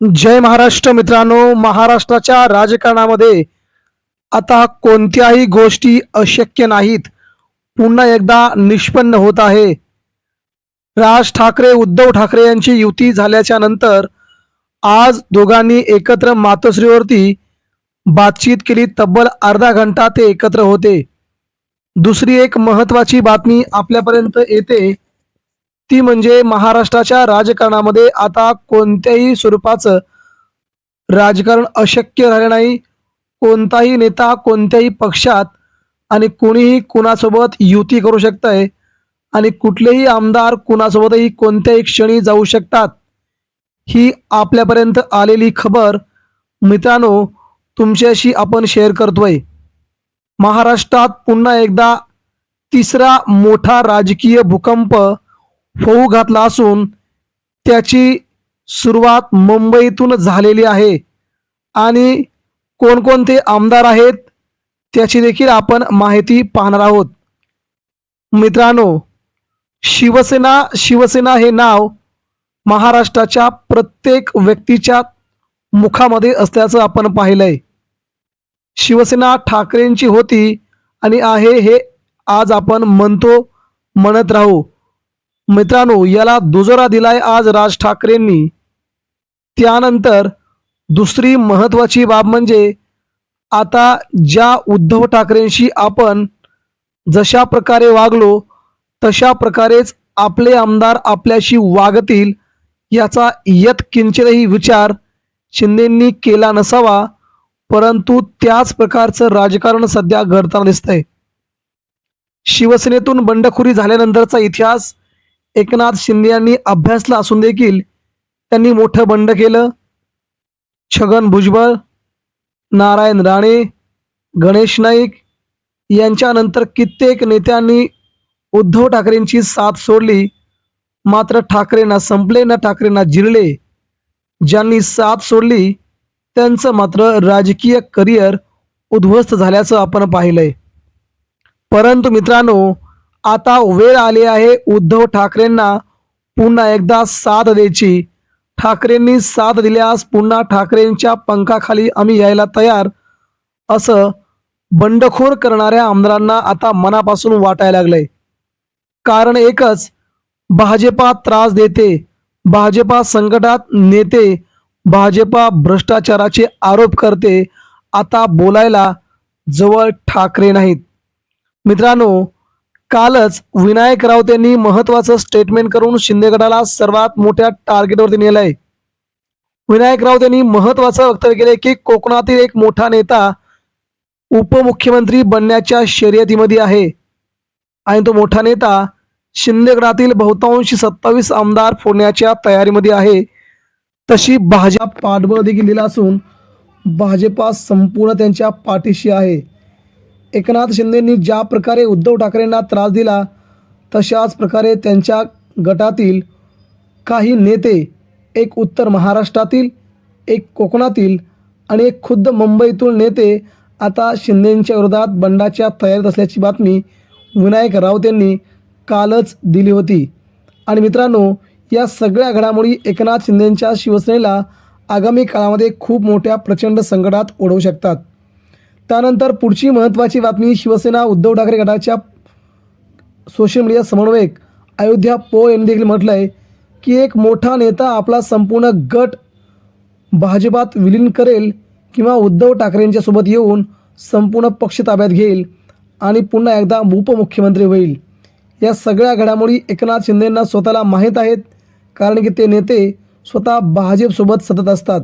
जय महाराष्ट्र मित्रांनो महाराष्ट्राच्या राजकारणामध्ये आता कोणत्याही गोष्टी अशक्य नाहीत. पुन्हा एकदा निष्पन्न होत आहे. राज ठाकरे उद्धव ठाकरे यांची युती झाल्याच्यानंतर आज दोघांनी एकत्र मातोश्रीवरती बातचीत केली. तब्बल अर्धा घंटा ते एकत्र होते. दुसरी एक महत्वाची बातमी आपल्यापर्यंत येते. ती म्हणजे महाराष्ट्राच्या राजकारणामध्ये आता कोणत्याही स्वरूपाचं राजकारण अशक्य राहिले नाही. कोणताही नेता कोणत्याही पक्षात आणि कोणीही कुणासोबत युती करू शकतंय आणि कुठलेही आमदार कुणासोबतही कोणत्याही क्षणी जाऊ शकतात. ही आपल्यापर्यंत आलेली खबर मित्रांनो तुमच्याशी आपण शेअर करतोय. महाराष्ट्रात पुन्हा एकदा तिसरा मोठा राजकीय भूकंप होऊ घातला असून त्याची सुरुवात मुंबईतून झालेली आहे. आणि कोणकोणते आमदार आहेत त्याची देखील आपण माहिती पाहणार आहोत. मित्रांनो शिवसेना शिवसेना हे नाव महाराष्ट्राच्या प्रत्येक व्यक्तीच्या मुखामध्ये असल्याचं आपण पाहिलंय. शिवसेना ठाकरेंची होती आणि आहे हे आज आपण म्हणतो म्हणत राहू. मित्रांनो याला दुजोरा दिलाय आज राज ठाकरेंनी. त्यानंतर दुसरी महत्वाची बाब म्हणजे आता ज्या उद्धव ठाकरेंशी आपण जशा प्रकारे वागलो तशा प्रकारेच आपले आमदार आपल्याशी वागतील याचा यत किंचितही विचार शिंदेंनी केला नसावा परंतु त्याच प्रकारचं राजकारण सध्या घडताना दिसतंय. शिवसेनेतून बंडखोरी झाल्यानंतरचा इतिहास एकनाथ शिंदे यांनी अभ्यासला असून देखील त्यांनी मोठं बंड केलं. छगन भुजबळ नारायण राणे गणेश नाईक यांच्यानंतर कित्येक नेत्यांनी उद्धव ठाकरेंची साथ सोडली. मात्र ठाकरेंना संपले ना ठाकरेंना जिरले. ज्यांनी साथ सोडली त्यांचं मात्र राजकीय करिअर उद्ध्वस्त झाल्याचं आपण पाहिलंय. परंतु मित्रांनो आता वेळ आली आहे उद्धव ठाकरेंना पुन्हा एकदा साथ द्यायची. ठाकरेंनी साथ दिल्यास पुन्हा ठाकरेंच्या पंखाखाली आम्ही यायला तयार. असं बंडखोर करणाऱ्या आमदारांना आता मनापासून वाटायला लागलंय. कारण एकच भाजपा त्रास देते भाजपा संकटात नेते भाजपा भ्रष्टाचाराचे आरोप करते. आता बोलायला जवळ ठाकरे नाहीत. मित्रांनो कालच विनायक राऊत यांनी महत्वाचं स्टेटमेंट करून शिंदे गटाला सर्वात मोठ्या टार्गेटवरती नेलंय. विनायक राऊत यांनी महत्वाचं वक्तव्य केलंय की कोकणातील एक मोठा नेता उपमुख्यमंत्री बनण्याच्या शर्यतीमध्ये आहे. आणि तो मोठा नेता शिंदे गटातील बहुतांशी सत्तावीस आमदार फोडण्याच्या तयारीमध्ये आहे. तशी भाजप पाठबळ देखील दिला असून भाजपा संपूर्ण त्यांच्या पाठीशी आहे. एकनाथ शिंदेंनी ज्या प्रकारे उद्धव ठाकरेंना त्रास दिला तशाच प्रकारे त्यांच्या गटातील काही नेते एक उत्तर महाराष्ट्रातील एक कोकणातील आणि एक खुद्द मुंबईतून नेते आता शिंदेंच्या विरोधात बंडाच्या तयारीत असल्याची बातमी विनायक राऊत यांनी कालच दिली होती. आणि मित्रांनो या सगळ्या घडामोडी एकनाथ शिंदेंच्या शिवसेनेला आगामी काळामध्ये खूप मोठ्या प्रचंड संकटात ओढवू शकतात. त्यानंतर पुढची महत्त्वाची बातमी शिवसेना उद्धव ठाकरे गटाच्या सोशल मीडिया समन्वयक अयोध्या पो यांनी देखील म्हटलं आहे की एक मोठा नेता आपला संपूर्ण गट भाजपात विलीन करेल किंवा उद्धव ठाकरेंच्यासोबत येऊन संपूर्ण पक्ष ताब्यात घेईल आणि पुन्हा एकदा उपमुख्यमंत्री होईल. या सगळ्या घडामोडी एकनाथ शिंदेंना स्वतःला माहीत आहेत कारण की ते नेते स्वतः भाजपसोबत सतत असतात.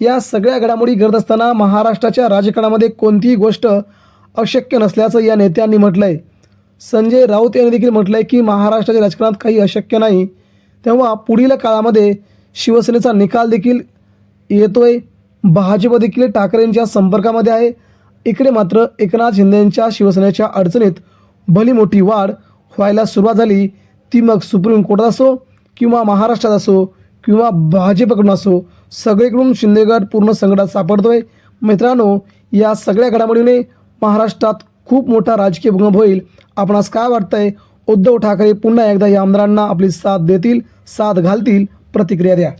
या सगळ्या घडामोडी घडत असताना महाराष्ट्राच्या राजकारणामध्ये कोणतीही गोष्ट अशक्य नसल्याचं या नेत्यांनी म्हटलं आहे संजय राऊत यांनी देखील म्हटलं आहे की महाराष्ट्राच्या राजकारणात काही अशक्य नाही. तेव्हा पुढील काळामध्ये शिवसेनेचा निकाल देखील येतोय. भाजप देखील ठाकरेंच्या संपर्कामध्ये आहे. इकडे मात्र एकनाथ शिंदेंच्या शिवसेनेच्या अडचणीत भली मोठी वाढ व्हायला सुरुवात झाली. ती मग सुप्रीम कोर्टात असो किंवा महाराष्ट्रात असो किंवा भाजपकडून असो सगळीकडून शिंदेगड पूर्ण संकटात सापडतोय. मित्रांनो या सगळ्या घडामोडीने महाराष्ट्रात खूप मोठा राजकीय भूकंप होईल. आपणास काय वाटतंय? उद्धव ठाकरे पुन्हा एकदा या आमदारांना आपली साथ देतील साथ घालतील प्रतिक्रिया द्या.